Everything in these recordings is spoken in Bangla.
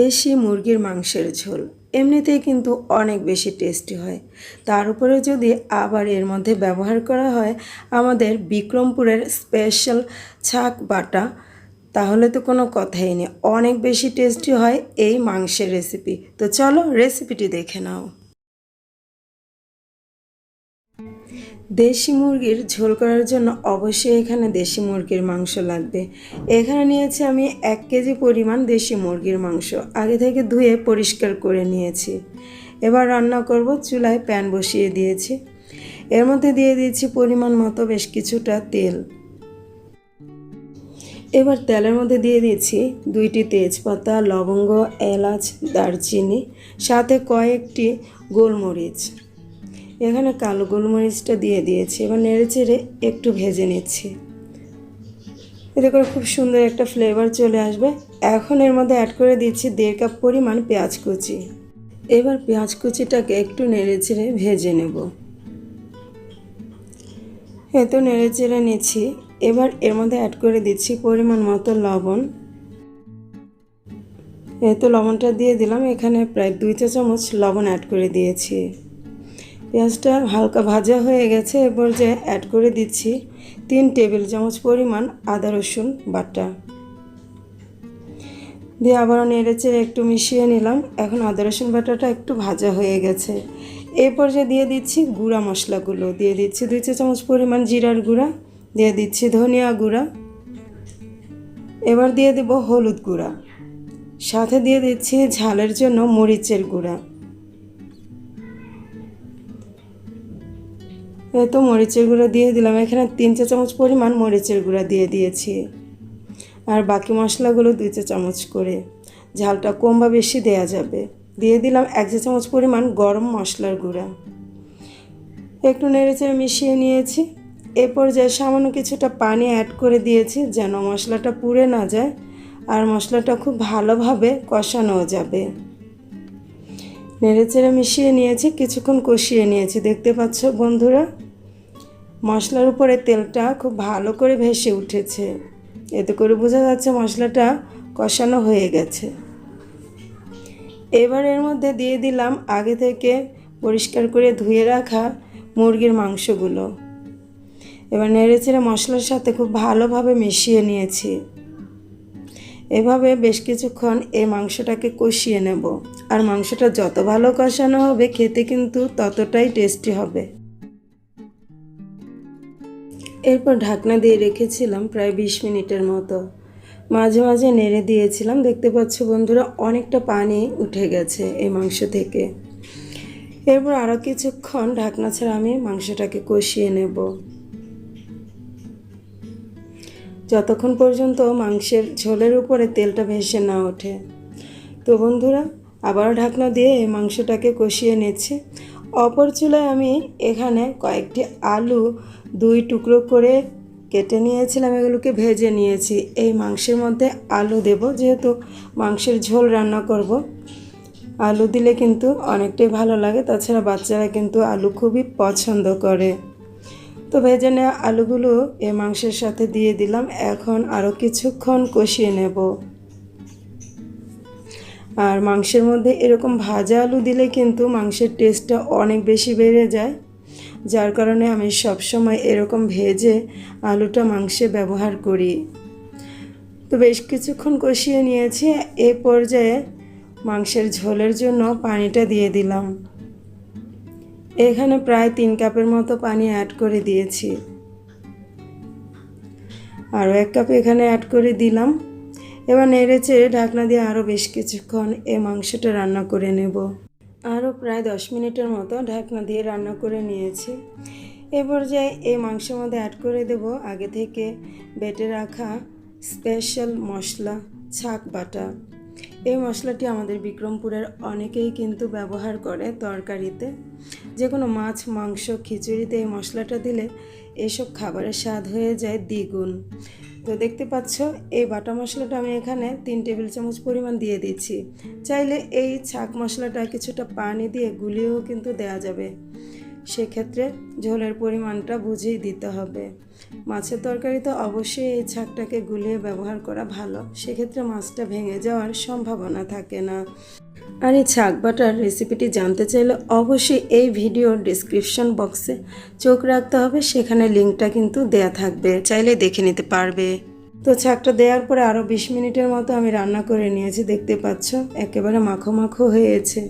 দেশি মুরগির মাংসের ঝোল। এমনিতেই কিন্তু অনেক বেশি টেস্টি হয়। তার উপরে যদি আবার এর মধ্যে ব্যবহার করা হয় আমাদের বিক্রমপুরের স্পেশাল ছাক বাটা, তাহলে তো কোনো কথাই নেই। অনেক বেশি টেস্টি হয় এই মাংসের রেসিপি। তো চলো রেসিপিটি দেখে নাও। দেশি মুরগির ঝোল করার জন্য অবশ্যই এখানে দেশি মুরগির মাংস লাগবে। এখানে নিয়েছি আমি এক কেজি পরিমাণ দেশি মুরগির মাংস। আগে থেকে ধুয়ে পরিষ্কার করে নিয়েছি। এবার রান্না করব, চুলায় প্যান বসিয়ে দিয়েছি। এর মধ্যে দিয়ে দিয়েছি পরিমাণ মতো বেশ কিছুটা তেল। এবার তেলের মধ্যে দিয়ে দিয়েছি দুইটি তেজপাতা, লবঙ্গ, এলাচ, দারচিনি, সাথে কয়েকটি গোলমরিচ। এখানে কালো গোলমরিচটা দিয়ে দিয়েছি, এবার নেড়ে চেড়ে একটু ভেজে নিচ্ছি। এতে করে খুব সুন্দর একটা ফ্লেভার চলে আসবে। এখন এর মধ্যে অ্যাড করে দিচ্ছি দেড় কাপ পরিমাণ পেঁয়াজ কুচি। এবার পেঁয়াজ কুচিটাকে একটু নেড়ে চেড়ে ভেজে নেব। এ তো নেড়ে চেড়ে নিচ্ছি, এবার এর মধ্যে অ্যাড করে দিচ্ছি পরিমাণ মতো লবণ। এই তো লবণটা দিয়ে দিলাম, এখানে প্রায় দুই চা চামচ লবণ অ্যাড করে দিয়েছি। পেঁয়াজটা হালকা ভাজা হয়ে গেছে, এরপর যে অ্যাড করে দিচ্ছি তিন টেবিল চামচ পরিমাণ আদা, রসুন বাটা। দিয়ে আবারও নেড়ে চেড়ে একটু মিশিয়ে নিলাম। এখন আদা, রসুন বাটাটা একটু ভাজা হয়ে গেছে। এই পর্যায়ে দিয়ে দিচ্ছি গুঁড়া মশলাগুলো। দিয়ে দিচ্ছি দুই চা চামচ পরিমাণ জিরার গুঁড়া, দিয়ে দিচ্ছি ধনিয়া গুঁড়া। এবার দিয়ে দেব হলুদ গুঁড়া। সাথে দিয়ে দিচ্ছি ঝালের জন্য মরিচের গুঁড়া। তো মরিচের গুঁড়া দিয়ে দিলাম। এখানে তিন চা চামচ পরিমাণ মরিচের গুঁড়া দিয়ে দিয়েছি। আর বাকি মশলাগুলো দুই চা চামচ করে। ঝালটা কম বা বেশি দেয়া যাবে। দিয়ে দিলাম এক চা চামচ পরিমাণ গরম মশলার গুঁড়া। একটু নেড়েচেড়ে মিশিয়ে নিয়েছি। এ পর্যায়ে সামান্য কিছুটা পানি অ্যাড করে দিয়েছি যেন মশলাটা পুড়ে না যায় আর মশলাটা খুব ভালোভাবে কষানো যাবে। নেড়েচেড়ে মিশিয়ে নিয়েছি, কিছুক্ষণ কষিয়ে নিয়েছি। দেখতে পাচ্ছ বন্ধুরা? মশলার উপরে তেলটা খুব ভালো করে ভেসে উঠেছে। এতে করে বোঝা যাচ্ছে মশলাটা কষানো হয়ে গেছে। এবার এর মধ্যে দিয়ে দিলাম আগে থেকে পরিষ্কার করে ধুয়ে রাখা মুরগির মাংসগুলো। এবার নেড়েচেড়ে মশলার সাথে খুব ভালোভাবে মিশিয়ে নিয়েছি। এভাবে বেশ কিছুক্ষণ এই মাংসটাকে কষিয়ে নেব। আর মাংসটা যত ভালো কষানো হবে, খেতে কিন্তু ততটাই টেস্টি হবে। এরপর ঢাকনা দিয়ে রেখেছিলাম প্রায় বিশ মিনিটের মতো। মাঝে মাঝে নেড়ে দিয়েছিলাম। দেখতে পাচ্ছ বন্ধুরা, অনেকটা পানি উঠে গেছে এই মাংস থেকে। এরপর আরও কিছুক্ষণ ঢাকনা ছাড়া আমি মাংসটাকে কষিয়ে নেব। যতক্ষণ পর্যন্ত মাংসের ঝোলের উপরে তেলটা ভেসে না ওঠে। তো বন্ধুরা, আবারও ঢাকনা দিয়ে এই মাংসটাকে কষিয়ে নিচ্ছি। অপর চুলায় আমি এখানে কয়েকটি আলু দুই টুকরো করে কেটে নিয়েছিলাম, এগুলোকে ভেজে নিয়েছি। এই মাংসের মধ্যে আলু দেব, যেহেতু মাংসের ঝোল রান্না করব। আলু দিলে কিন্তু অনেকটাই ভালো লাগে, তাছাড়া বাচ্চারা কিন্তু আলু খুবই পছন্দ করে। তো ভেজে নেওয়া আলুগুলো এ মাংসের সাথে দিয়ে দিলাম, এখন আরও কিছুক্ষণ কষিয়ে নেব। আর মাংসের মধ্যে এরকম ভাজা আলু দিলে কিন্তু মাংসের টেস্টটা অনেক বেশি বেড়ে যায়। যার কারণে আমি সবসময় এরকম ভেজে আলুটা মাংসে ব্যবহার করি। তো বেশ কিছুক্ষণ কষিয়ে নিয়েছি। এ পর্যায়ে মাংসের ঝোলের জন্য পানিটা দিয়ে দিলাম। এখানে প্রায় তিন কাপের মতো পানি অ্যাড করে দিয়েছি। আরও এক কাপ এখানে অ্যাড করে দিলাম। এবার নেড়ে চেড়ে ঢাকনা দিয়ে আরও বেশ কিছুক্ষণ এই মাংসটা রান্না করে নেব। আরও প্রায় দশ মিনিটের মতো ঢাকনা দিয়ে রান্না করে নিয়েছি। এ পর্যায়ে এই মাংসের মধ্যে অ্যাড করে দেব আগে থেকে বেটে রাখা স্পেশাল মশলা, ছাক বাটা। এই মশলাটি আমাদের বিক্রমপুরের অনেকেই কিন্তু ব্যবহার করে তরকারিতে। যে কোনো মাছ, মাংস, খিচুড়িতে এই মশলাটা দিলে এসব খাবারের স্বাদ হয়ে যায় দ্বিগুণ। তো দেখতে পাচ্ছ, এই বাটা মশলাটা আমি এখানে তিন টেবিল চামচ পরিমাণ দিয়ে দিচ্ছি। চাইলে এই ছাক মশলাটা কিছুটা পানি দিয়ে গুলিয়েও কিন্তু দেয়া যাবে। সেক্ষেত্রে ঝোলের পরিমাণটা বুঝেই দিতে হবে। মাছের তরকারিতে অবশ্যই এই ছাকটাকে গুলিয়ে ব্যবহার করা ভালো, সেক্ষেত্রে মাছটা ভেঙে যাওয়ার সম্ভাবনা থাকে না। আর এই ছাক বাটার রেসিপিটি জানতে চাইলে অবশ্যই এই ভিডিওর ডিসক্রিপশন বক্সে চোখ রাখতে হবে, সেখানে লিঙ্কটা কিন্তু দেয়া থাকবে চাইলে দেখে নিতে পারবে। তো ছাকটা দেওয়ার পরে আরও বিশ মিনিটের মতো আমি রান্না করে নিয়েছি, দেখতে পাচ্ছ? একেবারে মাখো মাখো হয়েছে।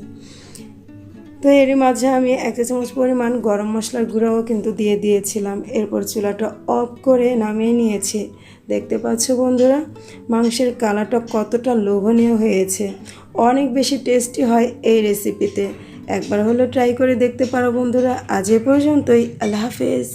তো এরই মাঝে আমি এক চা চামচ পরিমাণ গরম মশলার গুঁড়াও কিন্তু দিয়ে দিয়েছিলাম। এরপর চুলাটা অফ করে নামিয়ে নিয়েছি। দেখতে পাচ্ছ বন্ধুরা, মাংসের কালারটা কতটা লোভনীয় হয়েছে। অনেক বেশি টেস্টি হয় এই রেসিপিতে একবার হলো ট্রাই করে দেখতে পারো বন্ধুরা। আজ এ পর্যন্তই, আল্লাহ হাফেজ।